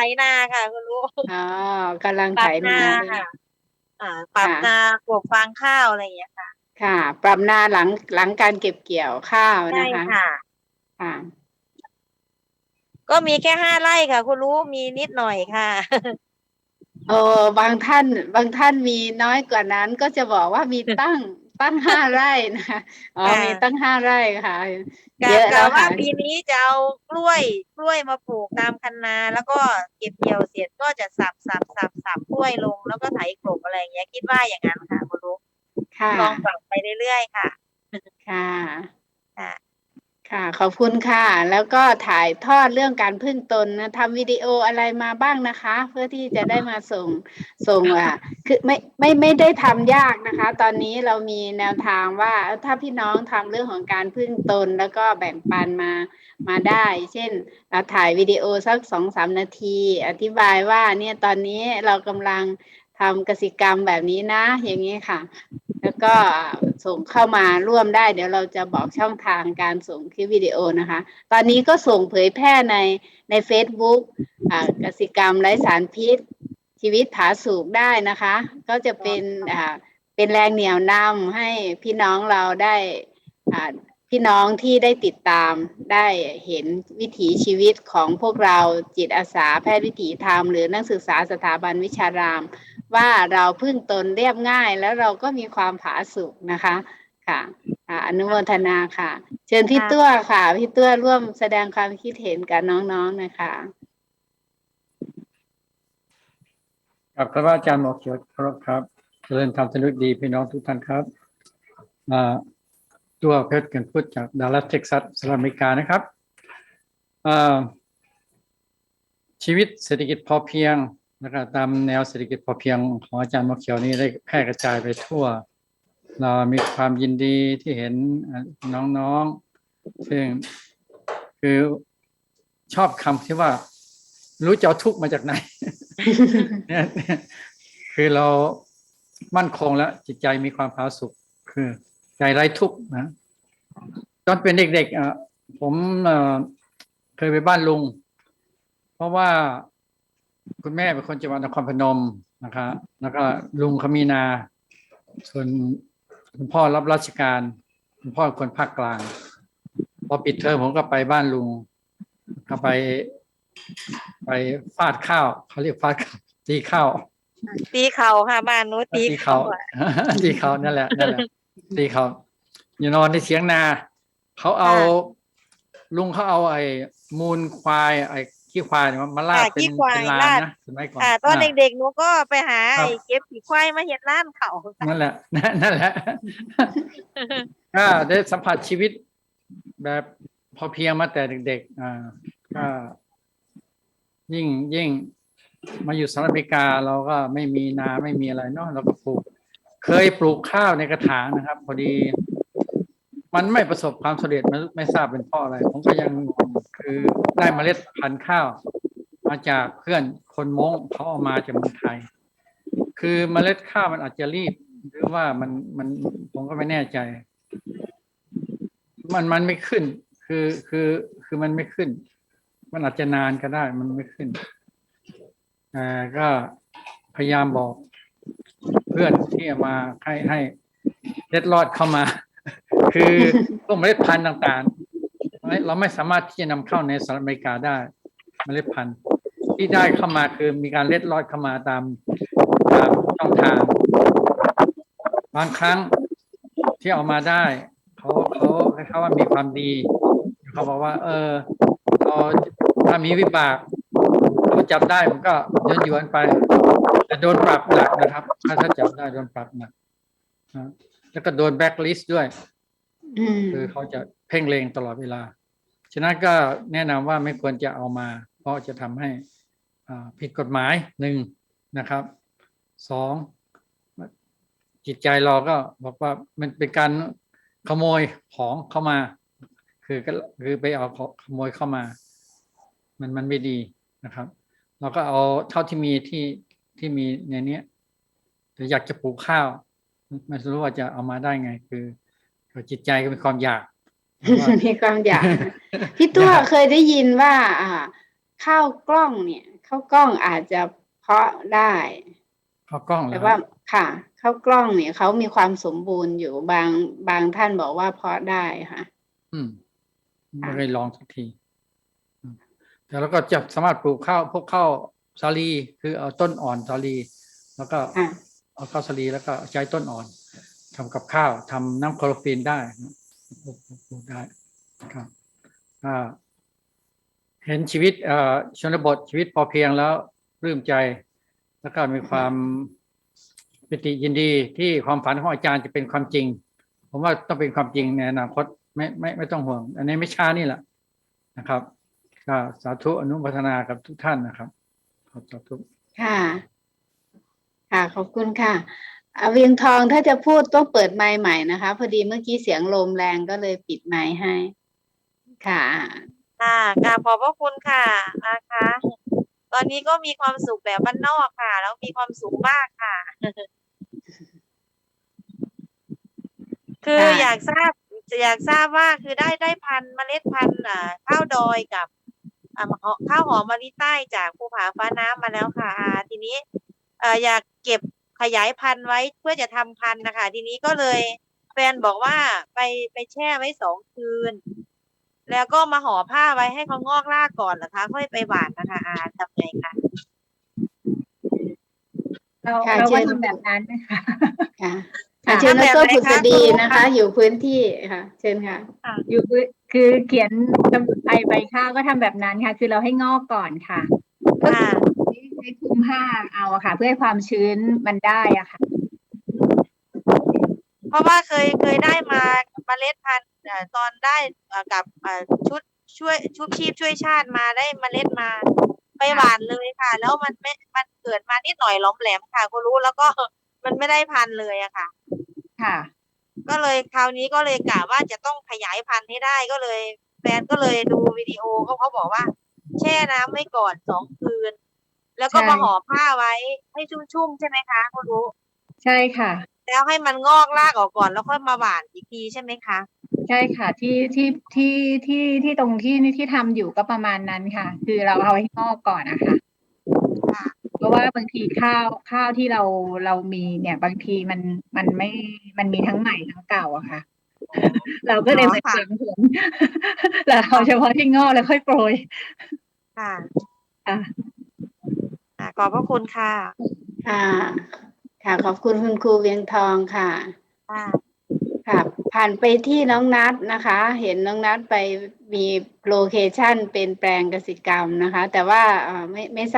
ไถนาค่ะคุณลูกอ๋อกำลังปไถรับนานาค่ะ อ่า ปรับค่ะนากบฟางข้าวอะไรอย่างเงี้ยค่ะค่ะ ปรับนาหลังหลังการเก็บเกี่ยวข้าวใช่นะคะค่ะ ค่ะ ก็มีแค่ห้าไร่ค่ะ คุณรู้มีนิดหน่อยค่ะโอ้บางท่านบางท่านมีน้อยกว่านั้นก็จะบอกว่ามีตั้ง ตั้งห้าไร่นะคะอ๋อค่ะมีตั้งห้าไร่ค่ะกะเยอะกะแล้วว่าค่ะปีนี้จะเอากล้วยกล้วยมาปลูกตามคันนา แล้วก็เก็บเกี่ยวเสร็จก็จะสับสับสับสับกล้วยลง แล้วก็ไถกลบอะไรอย่างเงี้ยคิดว่าอย่างนั้นค่ะคุณรู้ค่ะลองปรับไปเรื่อยๆค่ะ ค่ะ ค่ะ ขอบคุณค่ะ แล้วก็ถ่ายทอดเรื่องการพึ่งตนนะทำวิดีโออะไรมาบ้างนะคะ เพื่อที่จะได้มาส่งส่งอะ คือไม่ไม่ไม่ได้ทำยากนะคะ ตอนนี้เรามีแนวทางว่าถ้าพี่น้องทำเรื่องของการพึ่งตน แล้วก็แบ่งปันมามาได้ เช่นเราถ่ายวิดีโอสักสองสามนาที อธิบายว่าเนี่ยตอนนี้เรากำลังทำกสิกรรมแบบนี้นะ อย่างนี้ค่ะ แล้วก็ส่งเข้ามาร่วมได้ เดี๋ยวเราจะบอกช่องทางการส่งคลิปวิดีโอนะคะ ตอนนี้ก็ส่งเผยแพร่ในใน Facebook อ่ากสิกรรมไร้สารพิษ ชีวิตผาสุกได้นะคะ ก็จะเป็นอ่าเป็นแรงเหนี่ยวนำให้พี่น้องเราได้อ่า พี่น้องที่ได้ติดตามได้เห็นวิถีชีวิตของพวกเราจิตอาสาแพทย์วิถีธรรม หรือนักศึกษาสถาบันวิชาราม ว่าเราพึ่งตนเรียบง่าย แล้วเราก็มีความผาสุกนะคะค่ะอนุโมทนาค่ะ เชิญพี่ตัวค่ะ พี่ตัวร่วมแสดงความคิดเห็นกับน้องๆนะคะครับครับอาจารย์หมอเขียวครับครับเจริญธรรมสนุกดีพี่น้องทุกท่านครับอ่า ตัวเพชรเกินพูดจากดัลลัสเท็กซัสสหรัฐอเมริกานะครับ ชีวิตเศรษฐกิจพอเพียงนะครับตามแนวเศรษฐกิจพอเพียงของอาจารย์มอเขียวนี้ได้แพร่กระจายไปทั่ว เรามีความยินดีที่เห็นน้องๆ ซึ่งคือชอบคำที่ว่า รู้จะเอาทุกมาจากไหน คือเรามั่นคงแล้วจิตใจมีความผาสุกคือ ใจไร้ทุกข์นะตอนเป็นเด็กๆอะผมเอ่อเคยไปบ้านลุง เพราะว่าคุณแม่เป็นคนจังหวัดนครพนมนะครับแล้วก็ลุงเขามีนา ส่วนคุณพ่อรับราชการ คุณพ่อเป็นคนภาคกลาง พอปิดเทอมผมก็ไปบ้านลุงก็ไป ไปฟาดข้าวเขาเรียกฟาดข้าวตีข้าวตีเข่าค่ะบ้านนู้นตีตีเข่าเขาอะตีเขานั่นแหละนั่นแหละ ตีเขาอยู่นอนในเถียงนาเขาเอา ลุงเขาเอาไอ้มูลควาย ไอ้ขี้ควายเนี่ยมาลาดอ่าเป็นขี้ควายเป็นลานลาดนะสมัยก่อนอ่าตอนอ่าเด็กๆหนูก็ไปหาครับไอ้เก็บผีควายมาเห็ดร้านเขานั่นแหละนั่นแหละก็ได้สัมผัสชีวิต แบบพอเพียงมาแต่เด็กๆอ่าก็ยิ่งยิ่งมาอยู่สหรัฐอเมริกาเราก็ไม่มีนาไม่มีอะไรเนาะเราก็ปลูก เคยปลูกข้าวในกระถางนะครับ พอดี มันไม่ประสบความสำเร็จไม่ไม่ทราบเป็นเพราะอะไร ผมก็ยังคือได้เมล็ดพันธุ์ข้าว มาจากเพื่อนคนม้งเขาเอามาจากเมืองไทย คือเมล็ดข้าวมันอาจจะรีบ หรือว่ามันมันผมก็ไม่แน่ใจ มันมันไม่ขึ้น คือคือคือมันไม่ขึ้น มันอาจจะนานก็ได้ มันไม่ขึ้นอ่าก็พยายามบอก พื่อนที่มาให้ให้เล็ดลอดเข้ามา คือพวกเมล็ดพันธุ์ต่างๆเราไม่สามารถที่จะนำเข้าในสหรัฐอเมริกาได้ เมล็ดพันธุ์ที่ได้เข้ามาคือมีการเล็ดลอดเข้ามาตามตามช่องทาง บางครั้งที่เอามาได้เขาเขาเขาว่ามีความดีเขาบอกว่า เออเราถ้ามีวิบากเขาจับได้มันก็ย้อนยวนไป แต่โดนปรับหนักนะครับ ถ้าถ้าจับได้โดนปรับหนักนะแล้วก็โดนแบ็กลิสต์ด้วยอืมคือเขาจะเพ่งเลงตลอดเวลา ฉะนั้นก็แนะนำว่าไม่ควรจะเอามา เพราะจะทำให้อ่าผิดกฎหมายหนึ่งนะครับสองจิตใจเราก็บอกว่ามันเป็นการขโมยของเข้ามา คือก็คือไปเอาของขโมยเข้ามา มันมันไม่ดีนะครับ เราก็เอาเท่าที่มีที่ ที่มีในเนี้ยแต่อยากจะปลูกข้าวไม่รู้ว่าจะเอามาได้ไง คือคือจิตใจก็มีความอยากว่ามีความอยากพี่ตัวเคยได้ยินว่า อ่า ข้าวกล้องเนี่ยข้าวกล้องอาจจะเพาะได้เข้ากล้องเหรแต่อว่าค่ะข้าวกล้องเนี่ยเขามีความสมบูรณ์อยู่บางบางท่านบอกว่าเพาะได้ค่ะ อืมค่ะไม่เคยลองสักทีอืมแต่แล้วก็จะสามารถปลูกข้าวพวกข้าว สาลีคือเอาต้นอ่อนสาลี แล้วก็อะเอาข้าวสาลีแล้วก็ใช้ต้นอ่อนทำกับข้าวทำน้ำโคลอฟีนได้นะปลูกปลูกปลูกได้ครับอ่าเห็นชีวิตเอ่อชนบทชีวิตพอเพียงแล้วปลื้มใจ แล้วก็มีความปิติยินดีที่ความฝันของอาจารย์จะเป็นความจริง ผมว่าต้องเป็นความจริงในอนาคตไม่ไม่ไม่ต้องห่วง อันนี้ไม่ช้านี่แหละนะครับก็สาธุอนุโมทนากับทุกท่านนะครับ ขอบสาธุค่ะ ค่ะ ขอบคุณค่ะอะเวียงทองถ้าจะพูดต้องเปิดไมค์ใหม่นะคะ พอดีเมื่อกี้เสียงลมแรงก็เลยปิดไมค์ให้ ค่ะค่ะกราบขอบพระคุณค่ะนะคะ ตอนนี้ก็มีความสุขแบบบ้านนอกค่ะ แล้วมีความสุขมากค่ะ คือค่ะอยากทราบอยากทราบว่าคือได้ได้พันธุ์เมล็ดพันธุ์อ่าข้าวดอยกับอ่า ข้าวหอมมะลิใต้จากภูผาฟ้าน้ำมาแล้วค่ะอ่าทีนี้เอ่ออยากเก็บขยายพันธุ์ไว้เพื่อจะทำพันธุ์นะคะ ทีนี้ก็เลยแฟนบอกว่าไปไปแช่ไว้สองคืน แล้วก็มาห่อผ้าไว้ให้เขางอกรากก่อนเหรอคะ ค่อยไปหว่านนะคะอาทำไงคะเราค่ะเราเชิก็ญทำแบบนั้นนะคะ ค่ะค่ะอาเชิญดแบบรไหนผุคะษดีครูนะคะคะ อยู่พื้นที่ค่ะ เชิญค่ะอยู่คือคือเขียนสมุดไทยใบข้าวก็ทำแบบนั้นค่ะ คือเราให้งอกก่อนค่ะก็ค่ะ คือใช้คลุมผ้าเอาอะค่ะ เพื่อให้ความชื้นมันได้อะค่ะ เพราะว่าเคยเคยได้มาเมล็ดพันธุ์เอ่อตอนได้เอ่อกับเอ่อชุดช่วยชุดชีพช่วยชาติมาได้เมล็ดมาไปหวานเลยค่ะ แล้วมันไม่มันเกิดมานิดหน่อยหล้อมแหลมค่ะก็รู้แล้วก็ มันไม่ได้พันธุ์เลยอะค่ะ ค่ะ ก็เลยคราวนี้ก็เลยกะว่าจะต้องขยายพันธุ์ให้ได้ก็เลย แฟนก็เลยดูวิดีโอเขาเขาบอกว่า แช่น้ำไว้ก่อนสองคืน แล้วก็ใช่ มาห่อผ้าไว้ให้ชุ่มๆใช่ไหมคะคุณรู้ ใช่ค่ะ แล้วให้มันงอกรากออกก่อนแล้วค่อยมาหว่านอีกทีใช่ไหมคะ ใช่ค่ะ ที่ที่ที่ที่ที่ตรงที่ที่ทำอยู่ก็ประมาณนั้นค่ะ คือเราเอาให้งอกก่อนนะคะค่ะเพราะ ว่าบางทีข้าวข้าวที่เราเรามีเนี่ย บางทีมันมันไม่มันมีทั้งใหม่ทั้งเก่าอะค่ะ เราก็เลยอ๋อไปค่ะเปลี่ยนผลแล้วเอาเฉพาะที่งอกแล้วค่อยโปรยค่ะอะอะขอบพระคุณค่ะ ค่ะ ค่ะ ขอบคุณคุณครูเวียงทองค่ะค่ะค่ะผ่านไปที่น้องนัดนะคะ เห็นน้องนัดไปมีโลเคชันเป็นแปลงกสิกรรมนะคะ แต่ว่าเอ่อไม่ไม่ทราบ